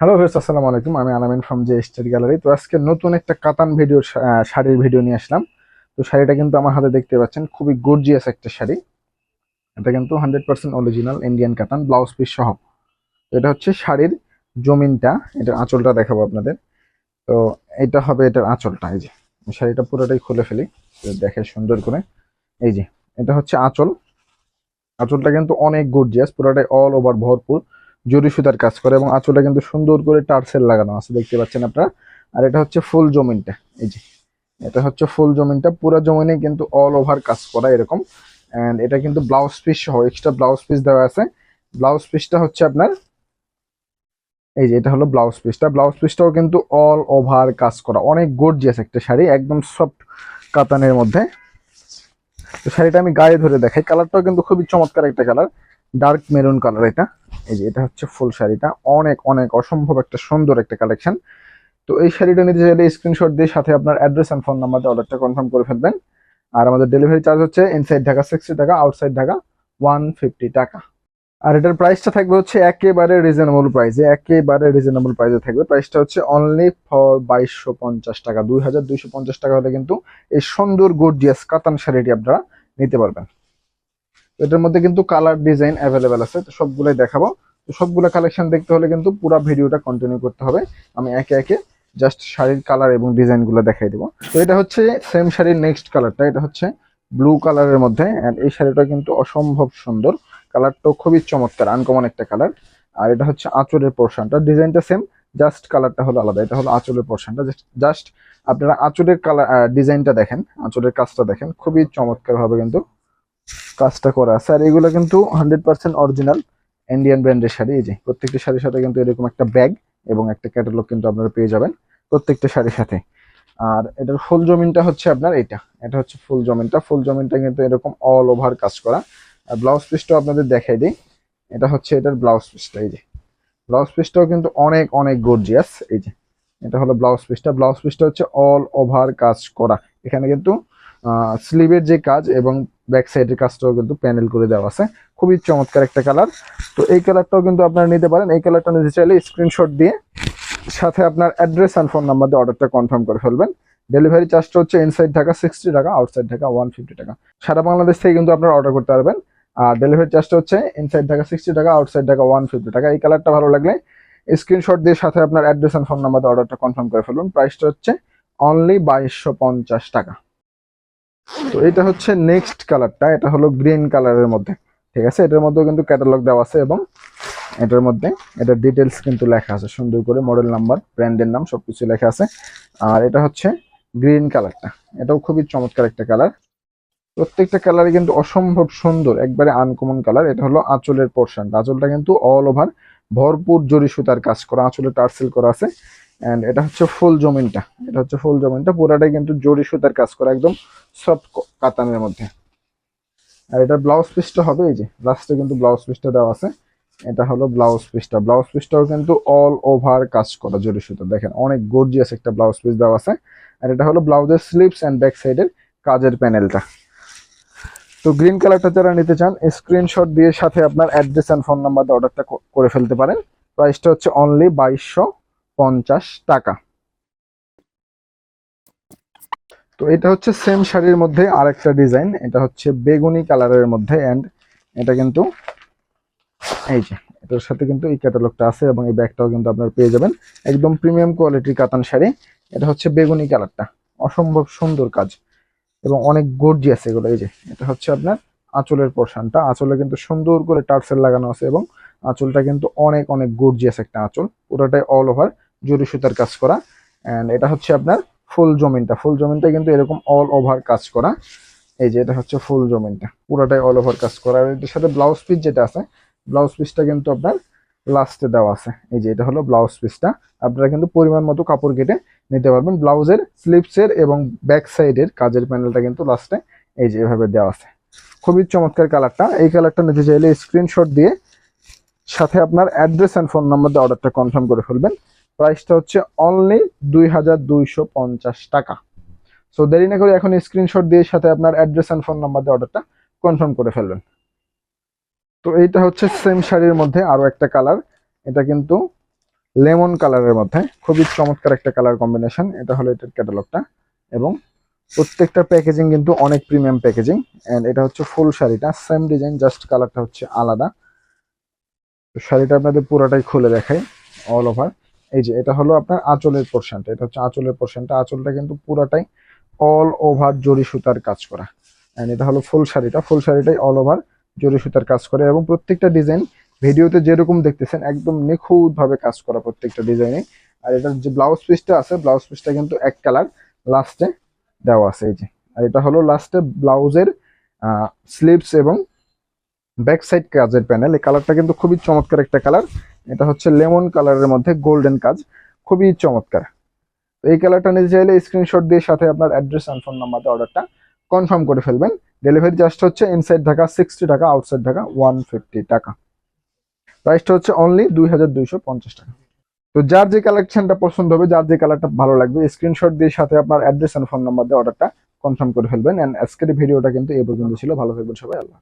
Hello viewers আসসালামু আলাইকুম। আমি আলামিন ফ্রম জে স্টাডি গ্যালারি তো আজকে নতুন একটা কাতান ভিডিও শাড়ির ভিডিও নিয়ে আসলাম। তো শাড়িটা কিন্তু আমার হাতে দেখতে পাচ্ছেন, খুবই গর্জিয়াস একটা শাড়ি। এটা কিন্তু হান্ড্রেড পার্সেন্ট অরিজিনাল ইন্ডিয়ান কাতান ব্লাউজ পিস সহ। এটা হচ্ছে শাড়ির জমিনটা, এটার আঁচলটা দেখাবো আপনাদের। তো এটা হবে এটার আঁচলটা, এই যে। শাড়িটা পুরোটাই খুলে ফেলি দেখে সুন্দর করে। এই যে, এটা হচ্ছে আঁচল। আঁচলটা কিন্তু অনেক গর্জিয়াস পুরোটাই অল ওভার ভরপুর। জরি সুতার কাজ করে এবং আঁচলটা কিন্তু সুন্দর করে টার্সেল লাগানো আছে, দেখতে পাচ্ছেন আপনারা। আর এটা হচ্ছে ফুল জমিনটা, এই যে। এটা হচ্ছে ফুল জমিনটা, পুরো জমিনে কিন্তু অল ওভার কাজ করা এরকম। এন্ড এটা কিন্তু ব্লাউজ পিস সহ এক্সট্রা ব্লাউজ পিস দেওয়া আছে। ব্লাউজ পিসটা হচ্ছে আপনার, এই যে এটা হলো ব্লাউজ পিসটা ব্লাউজ পিসটাও কিন্তু অল ওভার কাজ করা। অনেক গর্জিয়াস একটা শাড়ি, একদম সফট কাতানের মধ্যে। তো শাড়িটা আমি গায়ে ধরে দেখাই। কালারটাও কিন্তু খুবই চমৎকার একটা কালার ডার্ক মেরুন কালার এটা। এই যে এটা হচ্ছে ফুল শাড়িটা। অনেক অনেক অসম্ভব একটা সুন্দর একটা কালেকশন তো এই শাড়িটা নিতে চাইলে স্ক্রিনশট দিয়ে সাথে আপনার অ্যাড্রেস অ্যান্ড ফোন নাম্বার দিয়ে অর্ডারটা কনফার্ম করে ফেলবেন। আর আমাদের ডেলিভারি চার্জ হচ্ছে ইনসাইড ঢাকা সিক্সটি টাকা আউটসাইড ঢাকা ওয়ান ফিফটি টাকা। আর এটার প্রাইসটা থাকবে হচ্ছে একেবারে রিজনেবল প্রাইসে একেবারে রিজনেবল প্রাইসে থাকবে। প্রাইসটা হচ্ছে অনলি ফর বাইশশো পঞ্চাশ টাকা। দুই হাজার দুইশো পঞ্চাশ টাকা হলে কিন্তু এই সুন্দর গর্জিয়াস কাতান শাড়িটি আপনারা নিতে পারবেন। এটার মধ্যে কিন্তু কালার ডিজাইন অ্যাভেলেবেল আছে, তো সবগুলোই দেখাবো। তো সবগুলো কালেকশন দেখতে হলে কিন্তু পুরো ভিডিওটা কন্টিনিউ করতে হবে। আমি একে একে জাস্ট শাড়ির কালার এবং ডিজাইনগুলো দেখাই দেবো। তো এটা হচ্ছে সেম শাড়ির নেক্সট কালারটা এটা হচ্ছে ব্লু কালারের মধ্যে অ্যান্ড এই শাড়িটা কিন্তু অসম্ভব সুন্দর। কালারটাও খুবই চমৎকার আনকমন একটা কালার আর এটা হচ্ছে আঁচলের পোর্শনটা ডিজাইনটা সেম জাস্ট কালারটা হলো আলাদা। এটা হলো আঁচলের পোর্শনটা জাস্ট আপনারা আঁচলের কালার ডিজাইনটা দেখেন, আঁচলের কাজটা দেখেন, খুবই চমৎকারভাবে কিন্তু কাজটা করা। আছে আর এগুলো কিন্তু হান্ড্রেড পার্সেন্ট অরিজিনাল ইন্ডিয়ান ব্র্যান্ডের শাড়ি। এই যে, প্রত্যেকটি শাড়ির সাথে কিন্তু এরকম একটা ব্যাগ এবং একটা ক্যাটালগ কিন্তু আপনারা পেয়ে যাবেন প্রত্যেকটা শাড়ির সাথে। আর এটার ফুল জমিনটা হচ্ছে আপনার এটা এটা হচ্ছে ফুল জমিনটা। ফুল জমিনটা কিন্তু এরকম অল ওভার কাজ করা। আর ব্লাউজ পিসটাও আপনাদের দেখাই দিই। এটা হচ্ছে এটার ব্লাউজ পিসটা এই যে। ব্লাউজ পিসটাও কিন্তু অনেক অনেক গর্জিয়াস এই যে, এটা হলো ব্লাউজ পিসটা ব্লাউজ পিসটা হচ্ছে অল ওভার কাজ করা। এখানে কিন্তু স্লিভের যে কাজ এবং ব্যাক সাইডের কাজটাও কিন্তু প্যানেল করে দেওয়া আছে। খুবই চমৎকার একটা কালার তো এই কালারটাও কিন্তু আপনারা নিতে পারেন। এই কালারটা নিতে চাইলে স্ক্রিনশট দিয়ে সাথে আপনার অ্যাড্রেস অ্যান্ড ফোন নাম্বার দিয়ে অর্ডারটা কনফার্ম করে ফেলবেন। ডেলিভারি চার্জটা হচ্ছে ইনসাইড ঢাকা সিক্সটি টাকা আউটসাইড ঢাকা ওয়ান ফিফটি টাকা। সারা বাংলাদেশ থেকে কিন্তু আপনারা অর্ডার করতে পারবেন। আর ডেলিভারি চার্জটা হচ্ছে ইনসাইড ঢাকা সিক্সটি টাকা আউটসাইড ঢাকা ওয়ান ফিফটি টাকা। এই কালারটা ভালো লাগলে স্ক্রিনশট দিয়ে সাথে আপনার অ্যাড্রেস অ্যান্ড ফোন নাম্বার দিয়ে অর্ডারটা কনফার্ম করে ফেলুন। প্রাইসটা হচ্ছে অনলি বাইশশো টাকা। তো এটা হচ্ছে নেক্সট কালারটা এটা হলো গ্রিন কালারের মধ্যে, ঠিক আছে? এটার মধ্যেও কিন্তু ক্যাটালগ দেওয়া আছে এবং এটার মধ্যে এটা ডিটেলস কিন্তু লেখা আছে, সুন্দর করে মডেল নাম্বার ব্র্যান্ডের নাম সবকিছু লেখা আছে। আর এটা হচ্ছে গ্রিন কালারটা এটাও খুবই চমৎকার একটা কালার প্রত্যেকটা কালারই কিন্তু অসম্ভব সুন্দর, একবারে আনকমন কালার এটা হলো আঁচলের পোর্শনটা আঁচলটা কিন্তু অল ওভার ভরপুর জরি সুতার কাজ করা, আঁচলে টার্সেল করা আছে। এন্ড এটা হচ্ছে ফুল জমিনটা। এটা হচ্ছে ফুল জমিনটা। পুরাটাই কিন্তু জরি সুতার কাজ করা, একদম সফট কাতানের মধ্যে। আর এটা ব্লাউজ পিসটা হবে, এই যে লাস্টে কিন্তু ব্লাউজ পিসটা দেওয়া আছে। এটা হলো ব্লাউজ পিসটা ব্লাউজ পিসটাও কিন্তু অল ওভার কাজ করা জরি সুতা। দেখেন, অনেক গর্জিয়াস একটা ব্লাউজ পিস দেওয়া আছে। আর এটা হলো ব্লাউজের স্লিপস অ্যান্ড ব্যাক সাইডের কাজের প্যানেলটা তো গ্রিন কালারটা যারা নিতে চান স্ক্রিনশট দিয়ে সাথে আপনার অ্যাড্রেস অ্যান্ড ফোন নাম্বার দিয়ে অর্ডারটা করে ফেলতে পারেন। প্রাইসটা হচ্ছে অনলি বাইশশো পঞ্চাশ টাকা। তো এটা হচ্ছে সেম শাড়ির মধ্যে আরেকটা ডিজাইন এটা হচ্ছে বেগুনি কালারের মধ্যে অ্যান্ড এটা কিন্তু এই যে, এটার সাথে কিন্তু এই ক্যাটালগটা আছে এবং এই ব্যাগটাও কিন্তু আপনার পেয়ে যাবেন। একদম প্রিমিয়াম কোয়ালিটির কাতান শাড়ি, এটা হচ্ছে বেগুনি কালারটা অসম্ভব সুন্দর কাজ এবং অনেক গর্জিয়াস এগুলো, এই যে, এটা হচ্ছে আপনার আঁচলের পোর্শনটা আঁচলে কিন্তু সুন্দর করে টার্সেল লাগানো আছে এবং আঁচলটা কিন্তু অনেক অনেক গর্জিয়াস একটা আঁচল। পুরোটাই অল ওভার জরি সুতার কাজ করা। অ্যান্ড এটা হচ্ছে আপনার ফুল জমিনটা। ফুল জমিনটা কিন্তু এরকম অল ওভার কাজ করা। এই যে এটা হচ্ছে ফুল জমিনটা। পুরোটাই অল ওভার কাজ করা। আর এটার সাথে ব্লাউজ পিস যেটা আছে ব্লাউজ পিসটা কিন্তু আপনার লাস্টে দেওয়া আছে। এই যে এটা হলো ব্লাউজ পিসটা আপনারা কিন্তু পরিমাণ মতো কাপড় কেটে নিতে পারবেন। ব্লাউজের স্লিপসের এবং ব্যাক সাইডের কাজের প্যানেলটা কিন্তু লাস্টে এই যে এভাবে দেওয়া আছে। খুবই চমৎকার কালারটা এই কালারটা নিতে চাইলে স্ক্রিনশট দিয়ে সাথে আপনার অ্যাড্রেস অ্যান্ড ফোন নাম্বার দিয়ে অর্ডারটা কনফার্ম করে ফেলবেন। প্রাইসটা হচ্ছে অনলি দুই হাজার দুইশো পঞ্চাশ টাকা। সো দেরি না করে এখন স্ক্রিনশট দিয়ে সাথে আপনার অ্যাড্রেস অ্যান্ড ফোন নাম্বার দিয়ে অর্ডারটা কনফার্ম করে ফেলবেন। তো এইটা হচ্ছে সেম শাড়ির মধ্যে আরও একটা কালার এটা কিন্তু লেমন কালারের মধ্যে। খুবই চমৎকার একটা কালার কম্বিনেশন এটা হলো এটার ক্যাটালগটা এবং প্রত্যেকটা প্যাকেজিং কিন্তু অনেক প্রিমিয়াম প্যাকেজিং অ্যান্ড এটা হচ্ছে ফুল শাড়িটা। সেম ডিজাইন জাস্ট কালারটা হচ্ছে আলাদা। তো শাড়িটা আপনাদের পুরোটাই খুলে দেখাই অল ওভার এই যে এটা হলো আপনার আঁচলের পোর্শনটা এটা হচ্ছে আঁচলের পোর্শনটা আঁচলটা কিন্তু পুরাটাই অল ওভার জরি সুতার কাজ করা। এন্ড এটা হলো ফুল শাড়িটা। ফুল শাড়িটাই অল ওভার জরি সুতার কাজ করে। এবং প্রত্যেকটা ডিজাইন ভিডিওতে যেরকম দেখতেছেন, একদম নিখুঁতভাবে কাজ করা প্রত্যেকটা ডিজাইনে আর এটার যে ব্লাউজ পিসটা আছে ব্লাউজ পিসটা কিন্তু এক কালার লাস্টে দেওয়া আছে। এই যে। আর এটা হলো লাস্টে ব্লাউজের স্লিভস এবং ব্যাক সাইড কাজের প্যানেল এই কালারটা কিন্তু খুবই চমৎকার একটা কালার এটা হচ্ছে লেমন কালারের মধ্যে গোল্ডেন কাজ, খুবই চমৎকার। এই কালারটা নিতে চাইলে স্ক্রিনশট দিয়ে সাথে আপনার অ্যাড্রেস অ্যান্ড ফোন নাম্বারে অর্ডারটা কনফার্ম করে ফেলবেন। ডেলিভারি চার্জটা হচ্ছে ইনসাইড ঢাকা সিক্সটি টাকা আউটসাইড ঢাকা ওয়ান ফিফটি টাকা। প্রাইসটা হচ্ছে অনলি দুই হাজার দুইশো পঞ্চাশ টাকা। তো যার যে কালেকশনটা পছন্দ হবে, যার যে কালারটা ভালো লাগবে স্ক্রিনশট দিয়ে সাথে আপনার অ্যাড্রেস অ্যান্ড ফোন নাম্বার দিয়ে অর্ডারটা কনফার্ম করে ফেলবেন। অ্যান্ড আজকের ভিডিওটা কিন্তু এই পর্যন্ত ছিল। ভালো থাকবেন সবাই। আল্লাহ